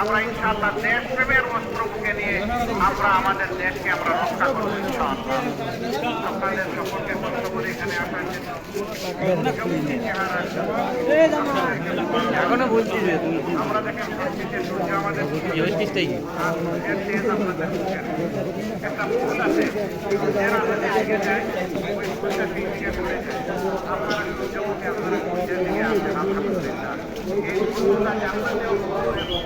আমরা ইনশাআল্লাহ দেশপ্রেমের অস্ত্র বুকে নিয়ে আমরা আমাদের দেশকে আমরা রক্ষা করব ইনশাআল্লাহ। আপনাদের সকলকে কষ্ট করে এখানে আসার জন্য জমিতে এখনও বলছি যে আমরা দেখেন প্রকৃতির সূর্য আমাদের কি হচ্ছিস তাই কি? আর এর তেজ আপনাদের বুকের। একটা ফুল আছে। যারা দিকে যায়। ওই ফুলটা দিক থেকে পড়ে যায়। আপনারা সূর্যমুখী আপনারা সূর্যের দিকে আসেন আলহামদুলিল্লাহ। এই ফুলটা জান্নাতেও বড় এবং প্রয়োজন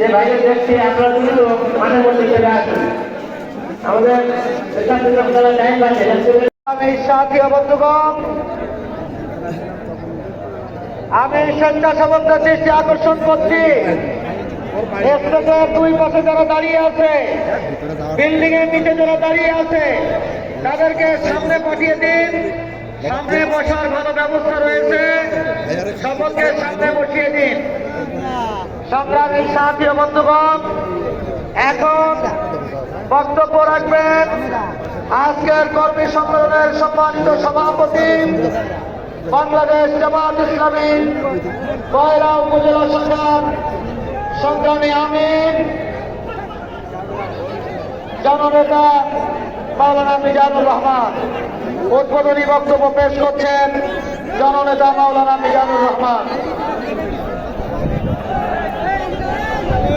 যে বাইরে দেখছি আপনারা দ্রুত মাঠের মধ্যে চলে আসুন আমাদের স্বেচ্ছাসেবক যারা টাইম পাচ্ছে আমি সাথীয় বন্ধুগণ, আমি স্বেচ্ছাসেবকদের দৃষ্টি আকর্ষণ করছি। দুই পাশে যারা দাঁড়িয়ে আছে বিল্ডিং এর নিচে যারা দাঁড়িয়ে আছে, তাদেরকে সামনে পাঠিয়ে দিন। সামনে বসার ভালো ব্যবস্থা রয়েছে। সকলকে সামনে বসিয়ে দিন। সংগ্রামী সাথী বন্ধুগণ, এখন বক্তব্য রাখবেন আজকের কর্মী সম্মেলনের সম্মানিত সভাপতি বাংলাদেশ জামাত ইসলামী কয়রা উপজেলা সরকার সংগ্রামী আমিন জননেতা মাওলানা মিজানুর রহমান। উদ্বোধনী বক্তব্য পেশ করছেন জননেতা মাওলানা মিজানুর রহমান।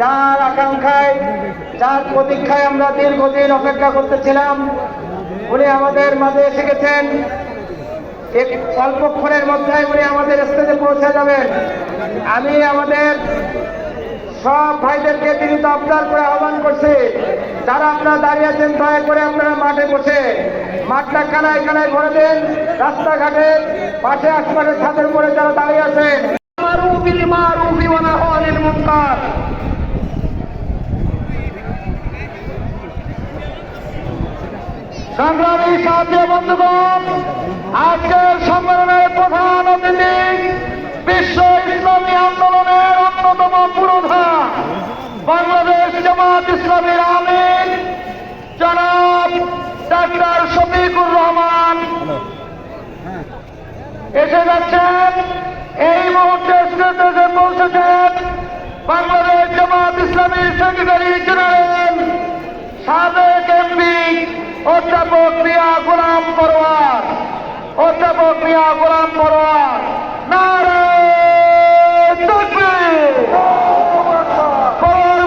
যার আকাঙ্ক্ষায়, যার প্রতীক্ষায় আমরা দীর্ঘদিন অপেক্ষা করতেছিলাম, উনি আমাদের মাঝে এসে গেছেন। অল্পক্ষণের মধ্যে উনি আমাদের স্টেজে পৌঁছে যাবেন। আমি আমাদের সব ভাইদেরকে তিনি তো আবদার করে আহ্বান করছে, যারা আপনারা দাঁড়িয়ে আছেন, দয়া করে আপনারা মাঠে বসে, মাঠটা কানায় কানায় ভরে দেন, রাস্তাঘাটে পাশে আশপাশে ছাদের উপরে যারা দাঁড়িয়ে আছেন। মারুফিল মারুফি ওয়া সংগ্রামী সাথী বন্ধুগণ, আজকের সম্মেলনের প্রধান অতিথি বিশ্ব ইসলামী আন্দোলনের অন্যতম পুরোধা বাংলাদেশ জামাত ইসলামীর আমিন জনাব ডাক্তার শফিকুর রহমান। এসে যাচ্ছেন, এই মুহূর্তে স্টেজে পৌঁছেছেন বাংলাদেশ জামাত ইসলামীর সেক্রেটারি জেনারেল সাবেক এমপি অধ্যাপক মিয়া গোলাম পরোয়ার। অধ্যাপক মিয়া গোলাম পরোয়ার। নারে তাকবীর! পরোয়ার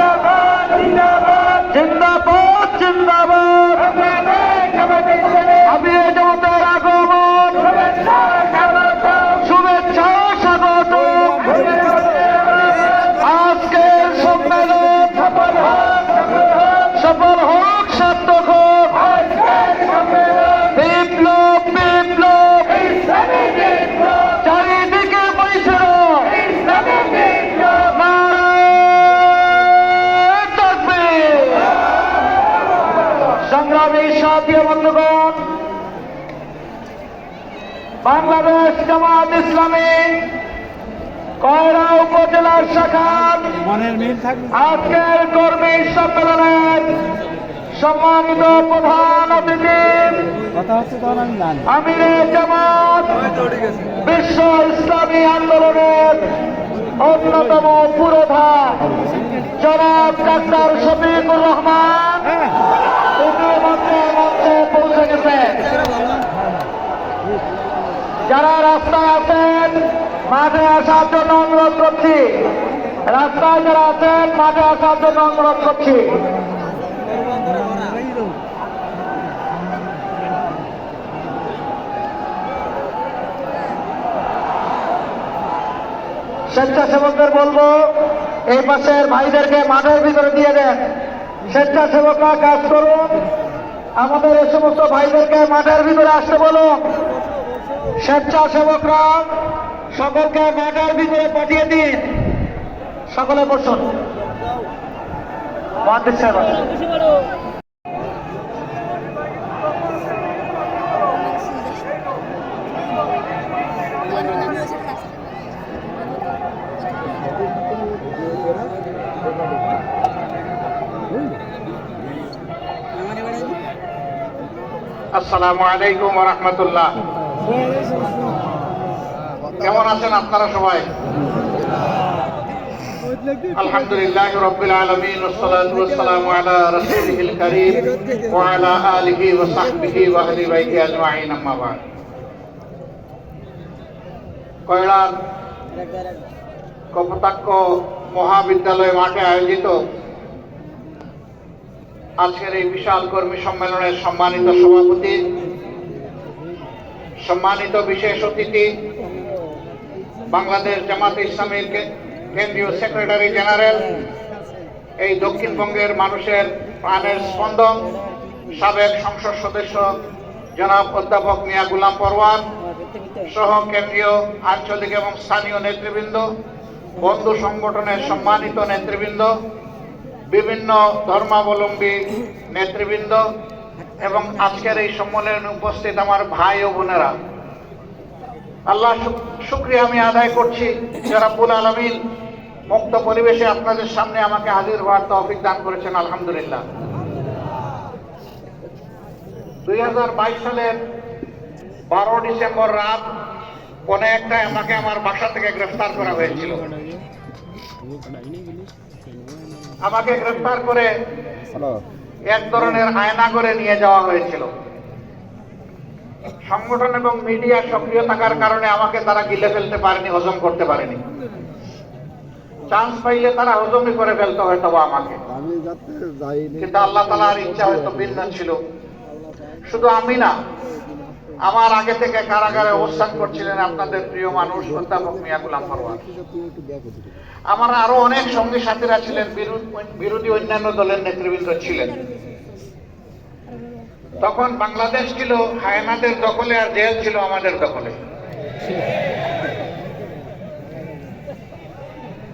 বাংলাদেশ জামাত ইসলামী কয়রা উপজেলার শাখার আজকের কর্মী সম্মেলনের সম্মানিত প্রধান অতিথি আমিরে জামাত বিশ্ব ইসলামী আন্দোলনের অন্যতম পুরোধা জনাব ডাক্তার শফিকুর রহমান। আসার জন্য অনুরোধ করছি। রাস্তায় যারা আছেন, মাঠে আসার জন্য অনুরোধ করছি। স্বেচ্ছাসেবকদের বলব, এই পাশের ভাইদেরকে মাঠের ভিতরে দিয়ে দেন। স্বেচ্ছাসেবকরা কাজ করুন। আমাদের এই সমস্ত ভাইদেরকে মাঠের ভিতরে আসতে বলুন। স্বেচ্ছাসেবকরা সকলকে মাঠের ভিতরে পাঠিয়ে দিন। সকলে বসুন। আসসালামু আলাইকুম রহমতুল্লাহ। কেমন আছেন আপনারা সবাই আলহামদুলিল্লাহ রব্বিল আলামিন والصلاه والسلام على رسوله الكريم وعلى اله وصحبه واهل بيته اجمعين اما بعد কয়লার কপোতাক্ষ মহাবিদ্যালয় মাঠে আয়োজিত আজকের এই বিশাল কর্মী সম্মেলনের সম্মানিত সভাপতি সম্মানিত বিশেষ অতিথি বাংলাদেশ জামাত ইসলামীর কেন্দ্রীয় সেক্রেটারি জেনারেল। এই দক্ষিণবঙ্গের মানুষের প্রাণের স্পন্দন, সাবেক সংসদ সদস্য জনাব অধ্যাপক মিয়া গুলাম পরওয়ান সহ কেন্দ্রীয় আঞ্চলিক এবং স্থানীয় নেতৃবৃন্দ, বন্ধু সংগঠনের সম্মানিত নেতৃবৃন্দ, বিভিন্ন ধর্মাবলম্বী নেতৃবৃন্দ এবং আজকের এই সম্মেলনে উপস্থিত আমার ভাই ও বোনেরা। আল্লাহ শুক্রিয়া আমি আদায় করছি। যারা পুল আলমিন মুক্ত পরিবেশে আপনাদের সামনে আমাকে হাজির হওয়ার তৌফিক দান করেছেন আলহামদুলিল্লাহ। দুই হাজার বাইশ সালের বারো ডিসেম্বর রাত পনে একটায় আমাকে আমার বাসা থেকে গ্রেফতার করা হয়েছিল। আমাকে গ্রেফতার করে এক ধরনের আয়না করে নিয়ে যাওয়া হয়েছিল। সংগঠন এবং মিডিয়া সক্রিয় থাকার কারণে আমাকে তারা গিলে ফেলতে পারেনি, হজম করতে পারেনি। চান্স পাইলে তারা হজমই করে ফেলতে হয়তো আমাকে। কিন্তু আল্লাহ তালার ইচ্ছা হয়তো ভিন্ন ছিল। শুধু আমি না, আমার আগে থেকে কারাগারে অবস্থান করছিলেন আপনাদের প্রিয় মানুষ অধ্যাপক মিয়া গুলাম পরওয়ার। আমার আরও অনেক সঙ্গী সাথীরা ছিলেন বিরোধী অন্যান্য দলের নেতৃবৃন্দ ছিলেন। তখন বাংলাদেশ ছিল হায়নাদের দখলে আর জেল ছিল আমাদের দখলে।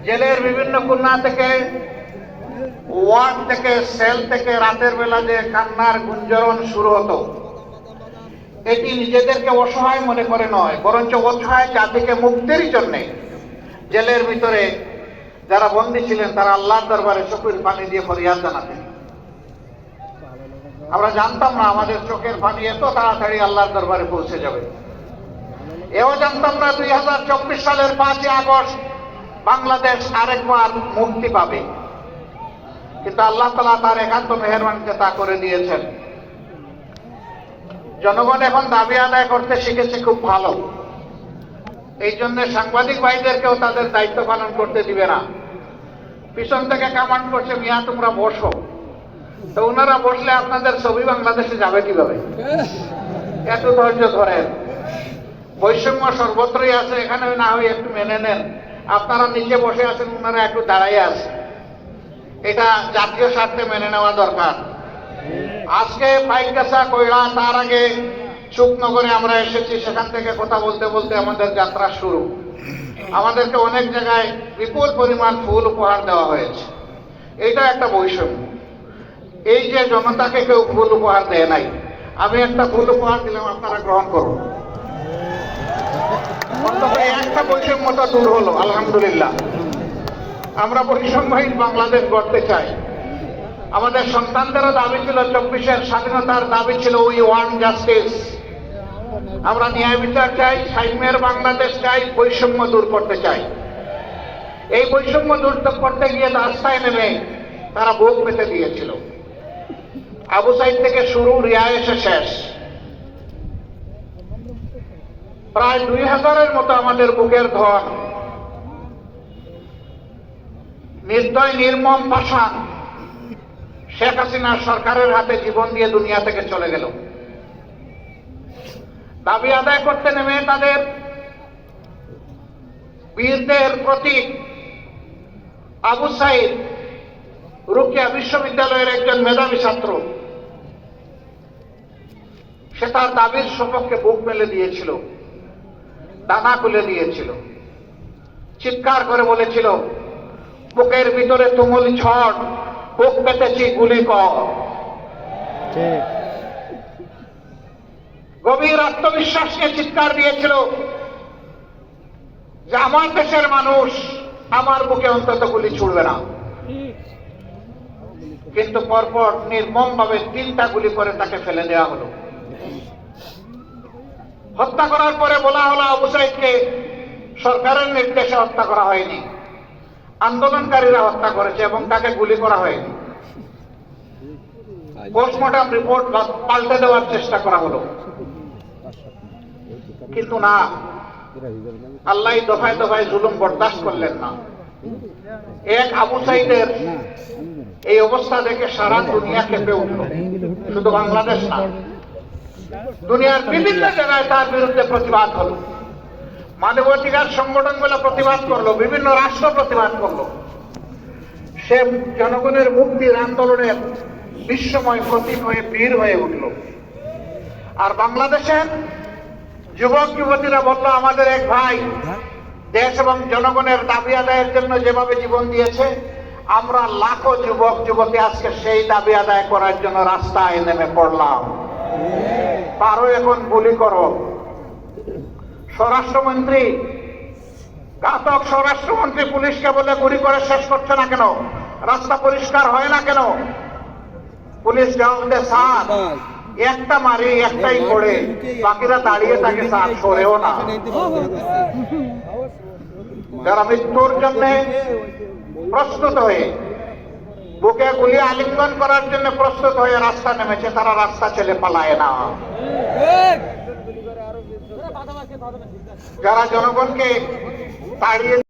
জেলের বিভিন্ন কোণা থেকে ওয়ার্ড থেকে, সেল থেকে রাতের বেলা যে কান্নার গুঞ্জরণ শুরু হতো, এটি নিজেদেরকে অসহায় মনে করে নয়, বরঞ্চ অসহায় জাতিকে মুক্তির জন্যে জেলের ভিতরে যারা বন্দী ছিলেন তারা আল্লাহর দরবারে চোখের পানি দিয়ে ফরিয়াদ জানাতেন। আমরা জানতাম না, আমাদের চোখের পানি এত তাড়াতাড়ি আল্লাহর দরবারে পৌঁছে যাবে। এও জানতাম না, দুই হাজার চব্বিশ সালের পাঁচই আগস্ট বাংলাদেশ আরেকবার মুক্তি পাবে। কিন্তু আল্লাহ তালা তার একান্ত মেহরবানিতে তা করে দিয়েছেন। জনগণ এখন দাবি আদায় করতে শিখেছে খুব ভালো। এই জন্য সাংবাদিক ভাইদেরকেও তাদের দায়িত্ব পালন করতে দিবে না। পিছন থেকে কামান্ড করছে, মিয়া, তোমরা বসো। তো ওনারা বসলে আপনাদের ছবি বাংলাদেশে যাবে কীভাবে? এত ধৈর্য ধরেন। বৈষম্য সর্বত্রই আছে এখানে না হয় একটু মেনে নেন। আপনারা নিচে বসে আছেন ওনারা একটু দাঁড়াইয়ে আছে এটা জাতীয় স্বার্থে মেনে নেওয়া দরকার। আজকে পাইকাসা কইরা তার আগে চুকনগরে আমরা এসেছি সেখান থেকে কথা বলতে বলতে আমাদের যাত্রা শুরু। আমাদেরকে অনেক জায়গায় বিপুল পরিমাণ ফুল উপহার দেওয়া হয়েছে। এটা একটা বৈষম্য। এই যে জনতাকে কেউ ভুল উপহার দেয় নাই, আমি একটা ভুল উপহার দিলাম, আপনারা গ্রহণ করুন। একটা বৈষম্যটা দূর হলো, আলহামদুলিল্লাহ। আমরা বৈষম্যহীন বাংলাদেশ গড়তে চাই। আমাদের সন্তানদেরও দাবি ছিল, চব্বিশের স্বাধীনতার দাবি ছিল উই ওয়ান জাস্টিস আমরা ন্যায় বিচার চাই সাইমের বাংলাদেশ চাই, বৈষম্য দূর করতে চাই। এই বৈষম্য দূর করতে গিয়ে রাস্তায় নেমে তারা ভোগ পেতে দিয়েছিল। আবু সাইদ থেকে শুরু রিয়া এসে শেষ। প্রায় দুই হাজারের মতো আমাদের বুকের ধন। নির্দয়, নির্মম পাশান শেখ হাসিনা সরকারের হাতে জীবন দিয়ে দুনিয়া থেকে চলে গেল। দাবি আদায় করতে নেমে তাদের বীরদের প্রতীক আবু সাইদ, রুকিয়া বিশ্ববিদ্যালয়ের একজন মেধাবী ছাত্র। সে তার দাবির সপক্ষে বুক মেলে দিয়েছিল ডানা খুলে দিয়েছিল চিৎকার করে বলেছিল বুকের ভিতরে তুমুল ঝড় বুক পেতেছি গুলি কর। গভীর আত্মবিশ্বাস নিয়ে চিৎকার দিয়েছিল যে আমার দেশের মানুষ আমার বুকে অন্তত গুলি ছুড়বে না। কিন্তু পরপর নির্মম ভাবে তিনটা গুলি করে তাকে ফেলে দেওয়া হলো। হত্যা করার পরে বলা হলো আবু সাইদকে সরকারের নির্দেশে হত্যা করা হয়নি। আন্দোলনকারীরা হত্যা করেছে এবং তাকে গুলি করা হয়নি। পোস্টমর্টম রিপোর্ট পাল্টে দেওয়ার চেষ্টা করা হলো। কিন্তু না, আল্লাহ দফায় দফায় জুলুম বরদাস্ত করলেন না। এক আবু সাইদের এই অবস্থা দেখে সারা দুনিয়া কেঁপে উঠল। শুধু বাংলাদেশ না দুনিয়ার বিভিন্ন জায়গায় তার বিরুদ্ধে প্রতিবাদ হলো। মানবাধিকার সংগঠনগুলো প্রতিবাদ করল, বিভিন্ন রাষ্ট্র প্রতিবাদ করল। সে জনগণের মুক্তির আন্দোলনের বিশ্বময় প্রতীক হয়ে বীর হয়ে উঠল। আর বাংলাদেশের যুবক যুবতীরা বলল, আমাদের এক ভাই দেশ এবং জনগণের দাবি আদায়ের জন্য যেভাবে জীবন দিয়েছে, আমরা লাখো যুবক যুবতী আজকে সেই দাবি আদায় করার জন্য রাস্তায় নেমে পড়লাম। পারো এখন গুলি করো। স্বরাষ্ট্রমন্ত্রী, ঘাতক স্বরাষ্ট্রমন্ত্রী পুলিশকে বলে গুলি করে শেষ করছে না কেন? রাস্তা পরিষ্কার হয় না কেন? পুলিশ জবাব দেয়, স্যার, একটা মারি, একটাই করে বাকিরা দাঁড়িয়ে থাকে, স্যার, সরেও না। যারা মৃত্যুর জন্য প্রস্তুত হয়ে বুকে গুলি আলিঙ্গন করার জন্য প্রস্তুত হয়ে রাস্তা নেমেছে তারা রাস্তা ছেলে পালায় না। যারা জনগণকে তাড়িয়ে